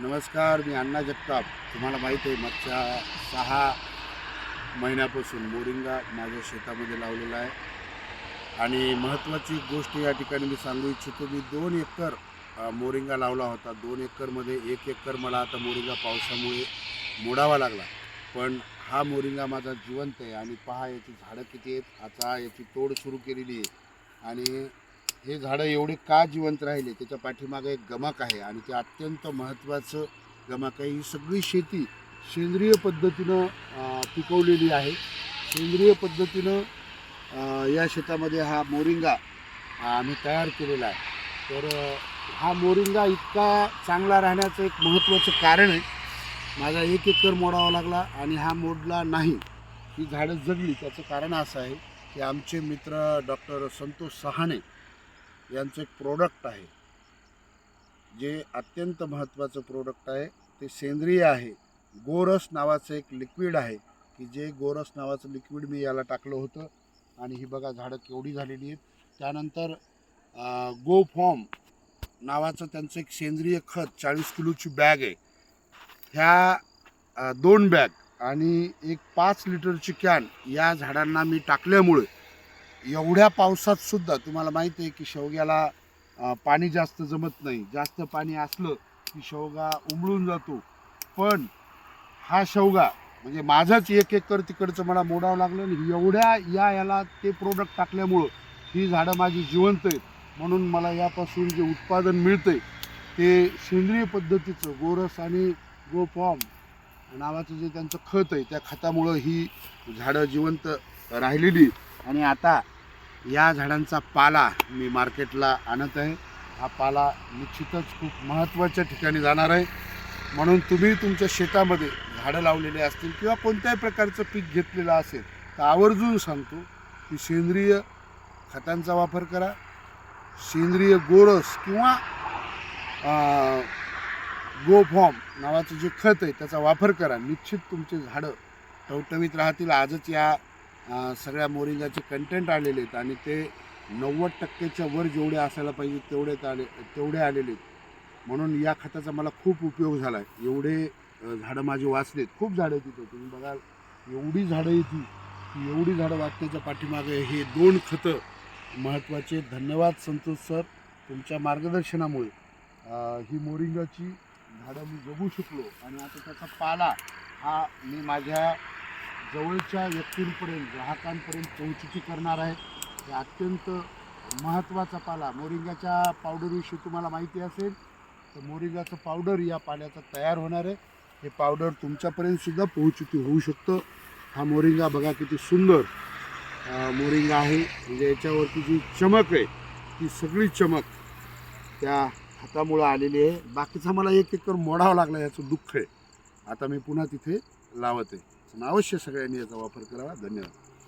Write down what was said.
नमस्कार मी अण्णा जगताप. तुम्हाला माहीत आहे मागच्या सहा महिन्यापासून मोरिंगा माझ्या शेतामध्ये लावलेला आहे. आणि महत्त्वाची गोष्ट या ठिकाणी मी सांगू इच्छितो मी दोन एकर मोरिंगा लावला होता. दोन एकरमध्ये एक एकर मला आता मोरिंगा पावसामुळे मोडावा लागला. पण हा मोरिंगा माझा जिवंत आहे आणि पहा याची झाडं किती आहेत आता याची तोड सुरू केलेली आहे. आणि हे झाडं एवढी का जिवंत राहिले? त्याच्या पाठीमागे एक गमक आहे आणि ते अत्यंत महत्त्वाचं गमक आहे. ही सगळी शेती सेंद्रिय पद्धतीनं पिकवलेली आहे. सेंद्रिय पद्धतीनं या शेतामध्ये हा मोरिंगा आम्ही तयार केलेला आहे. तर हा मोरिंगा इतका चांगला राहण्याचं एक महत्त्वाचं कारण आहे. माझा एक एकर मोडावा लागला आणि हा मोडला नाही. ही झाडं जगली. त्याचं कारण असं आहे की आमचे मित्र डॉक्टर संतोष सहाणे यांचं एक प्रोडक्ट आहे. जे अत्यंत महत्त्वाचं प्रोडक्ट आहे. ते सेंद्रिय आहे. गोरस नावाचं एक लिक्विड आहे. की जे गोरस नावाचं लिक्विड मी याला टाकलं होतं. आणि ही बघा झाडं केवढी झालेली आहेत. त्यानंतर गो फॉर्म नावाचं त्यांचं एक सेंद्रिय खत चाळीस किलोची बॅग आहे. ह्या दोन बॅग आणि एक पाच लिटरची कॅन या झाडांना मी टाकल्यामुळे एवढ्या पावसात सुद्धा तुम्हाला माहिती आहे की शेवग्याला पाणी जास्त जमत नाही. जास्त पाणी असलं की शेवगा उमळून जातो. पण हा शेवगा म्हणजे माझंच एक एकर तिकडचं मला मोडावं लागलं आणि एवढ्या या याला ते प्रोडक्ट टाकल्यामुळं ही झाडं माझी जिवंत आहेत. म्हणून मला यापासून जे उत्पादन मिळतंय ते सेंद्रिय पद्धतीचं गोरस आणि गोफॉर्म नावाचं जे त्यांचं खत आहे त्या खतामुळं ही झाडं जिवंत राहिलेली आणि आता या झाडांचा पाला मी मार्केटला आणत आहे. हा पाला निश्चितच खूप महत्त्वाच्या ठिकाणी जाणार आहे. म्हणून तुम्ही तुमच्या शेतामध्ये झाडं लावलेले असतील किंवा कोणत्याही प्रकारचं पीक घेतलेलं असेल तर आवर्जून सांगतो की सेंद्रिय खतांचा वापर करा. सेंद्रिय गोरस किंवा गोफॉर्म नावाचं जे खत आहे त्याचा वापर करा. निश्चित तुमचे झाडं टवटवीत राहतील. आजच या सगळ्या मोरिंगाचे कंटेंट आलेले आहेत आणि ते नव्वद टक्केच्या वर जेवढे असायला पाहिजे तेवढे आले तेवढे आलेले आहेत. म्हणून या खताचा मला खूप उपयोग झाला आहे एवढे झाडं माझे वाचलेत. खूप झाडं तिथं तुम्ही बघाल एवढी झाडं येतील की एवढी झाडं वाचण्याच्या पाठीमागे हे दोन खतं महत्त्वाचे. धन्यवाद संतोष सर तुमच्या मार्गदर्शनामुळे. ही मोरिंगाची झाडं मी जगू शकलो आणि आता त्याचा पाला हा मी माझ्या जवळच्या व्यक्तींपर्यंत ग्राहकांपर्यंत पोहोचुची करणार आहे. हे अत्यंत महत्त्वाचा पाला. मोरिंगाच्या पावडरविषयी तुम्हाला माहिती असेल तर मोरिंगाचं पावडर या पाल्याचं तयार होणार आहे. हे पावडर तुमच्यापर्यंतसुद्धा पोहोचुकी होऊ शकतं. हा मोरिंगा बघा किती सुंदर मोरिंगा आहे. म्हणजे याच्यावरती जी चमक आहे ती सगळी चमक त्या हातामुळं आलेली आहे. बाकीचा मला एक एकर मोडावं लागला याचं दुःख आहे. आता मी पुन्हा तिथे लावत आहे. अवश्य सगळ्यांनी याचा वापर करावा. धन्यवाद.